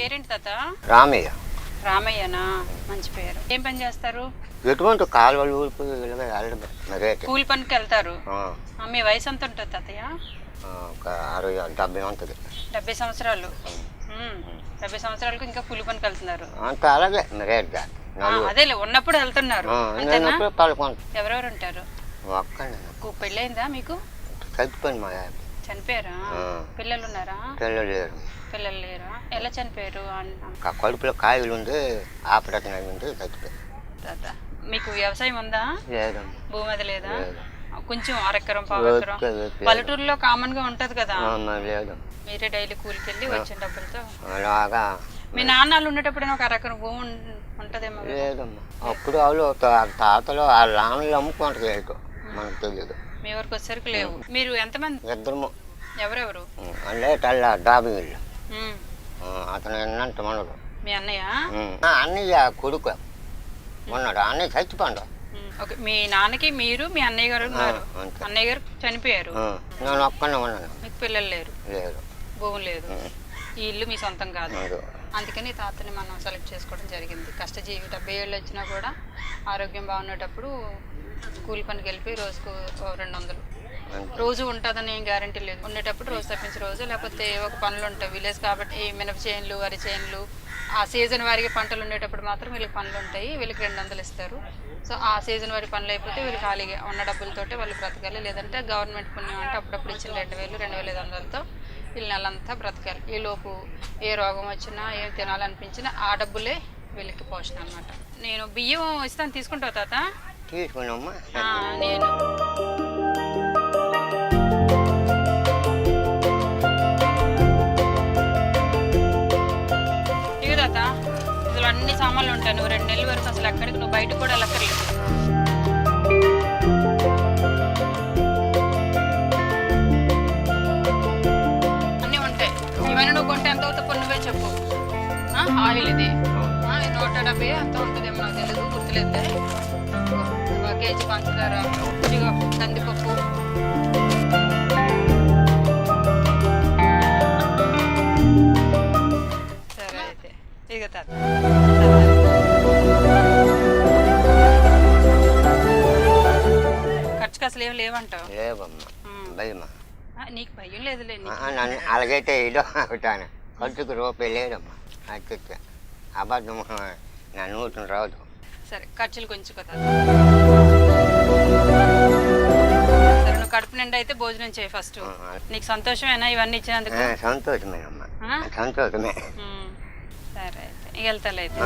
పేరేంటి తాత? రామయ్య. రామయ్యనా? మంచి పేరు. ఏం పని చేస్తారు? ఎటువంటి కాలువలు కూలి పనికి వెళ్తారు. మీ వయసు ఎంత ఉంటుంది తాతయ్య? ఒక అరవై డెబ్బై ఉంటుంది. డెబ్బై సంవత్సరాలు. డెబ్బై సంవత్సరాలకు ఇంకా కూలి పనికి వెళ్తున్నారు. అంత అలాగే. అదేలే ఉన్నప్పుడు వెళ్తున్నారు. ఎవరెవరు ఉంటారు? పెళ్ళయిందా మీకు? చచ్చిపోయింది మా చనిపోయారా. పిల్లలు ఉన్నారా పిల్లలు లేరు. పిల్లలు లేరా? ఎలా చనిపోయారు అన్- ఆ కడుపులో కాయలు ఉంది ఆపరేషన్ అయి ఉంది చచ్చిపోయింది తాత మీకు వ్యవసాయం ఉందా? లేదమ్మా. భూమి అది లేదా? లేదు. కొంచెం అరెకరం పావెకరం. పల్లెటూరులో కామన్గా ఉంటది కదా? లేదు. మీరే డైలీ కూలికి వెళ్ళి వచ్చిన డబ్బులతో? అలాగా. మీ నాన్నలు ఉండేటప్పుడు ఒక అరెకరం భూమి ఉంటదేమో. లేదమ్మా. అప్పుడు వాళ్ళు తాతలు ఆ లాన్లు అమ్ముకుంటారు లేదు మనకు తెలియదు మీ వరకు వచ్చేసరికి లేవు. మీరు ఎంతమంది? ఇద్దరము. ఎవరెవరు? అంటే తల్ల డాబీ ఆ, అతను ఎన్నంత మనడు. మీ అన్నయ్య? అన్నయ్య కొడుకు. ఉన్నాడు అన్నయ్య చచ్చిపోండు ఓకే. మీ నాన్నకి మీరు మీ అన్నయ్య గారు ఉన్నారు. అన్నయ్య గారు చనిపోయారు. నేను ఒక్కనే ఉన్నాను. మీకు పిల్లలు లేరు. లేదు భూమి లేదు. ఈ ఇల్లు మీ సొంతం కాదు. అందుకని తాతని మనం సెలెక్ట్ చేసుకోవడం జరిగింది. కష్టజీవి డెబ్బై ఏళ్ళు వచ్చినా కూడా ఆరోగ్యం బాగుండేటప్పుడు కూలి పనికి వెళ్ళిపోయి రోజుకు రెండు వందలు. రోజు ఉంటుందని ఏం గ్యారంటీ లేదు. ఉండేటప్పుడు రోజు తప్పించి రోజు లేకపోతే ఒక పనులు ఉంటాయి. విలేజ్ కాబట్టి ఈ మినప చేనులు వరి చేనులు ఆ సీజన్ వారికి పంటలు ఉండేటప్పుడు మాత్రం వీళ్ళకి పనులు ఉంటాయి. వీళ్ళకి రెండు వందలు ఇస్తారు. సో ఆ సీజన్ వారి పనులు అయిపోతే వీళ్ళు ఖాళీగా ఉన్న డబ్బులతోటి వాళ్ళు బ్రతకాలి. లేదంటే గవర్నమెంట్ పుణ్యం అంటే అప్పుడప్పుడు ఇచ్చిన రెండు వేలు రెండు వేల ఐదు వందలతో వీళ్ళు నెలంతా బ్రతకాలి. ఈ లోపు ఏ రోగం వచ్చినా ఏం తినాలనిపించినా ఆ డబ్బులే వీళ్ళకి పోషణ అనమాట నేను బియ్యం ఇస్తాను తీసుకుంటావు తాత. తీసుకున్నామ్మా నేను. ఇవి తాత ఇందులో అన్ని సామాన్లు ఉంటాయి. నువ్వు రెండు నెలల వరకు అసలు ఎక్కడికి నువ్వు బయట కూడా వెళ్ళక్కర్లేదు. అన్నీ ఉంటాయి. ఇవన్నీ నువ్వు కొంటే ఎంత అవుతా నువ్వే చెప్పు. ఆయిల్ ఇది. నూట డెబ్బై ఎంత ఉంటుందేమో నాకు తెలియదు గుర్తులేదు ఒక కేజీ పంచదార ఇదిగో కందిపప్పు. సరే అయితే తాత ఖర్చుకి అసలు ఏం లేవంటావు? లేవమ్మా నీకు భయం లేదులే అలాగైతే ఇదో అవుతాను ఖర్చుకు రూపాయి లేదమ్మా అట్లా అబద్ధం నా నూతన రాదు. సరే ఖర్చులు కొంచెం కదా సరే నువ్వు కడుపు నిండా అయితే భోజనం చేయి ఫస్ట్. నీకు సంతోషమేనా ఇవన్నీ ఇచ్చినందుకు? సంతోషమేనమ్మా? సంతోషమే. సరే అయితే ఇక వెళ్తాలే అయితే.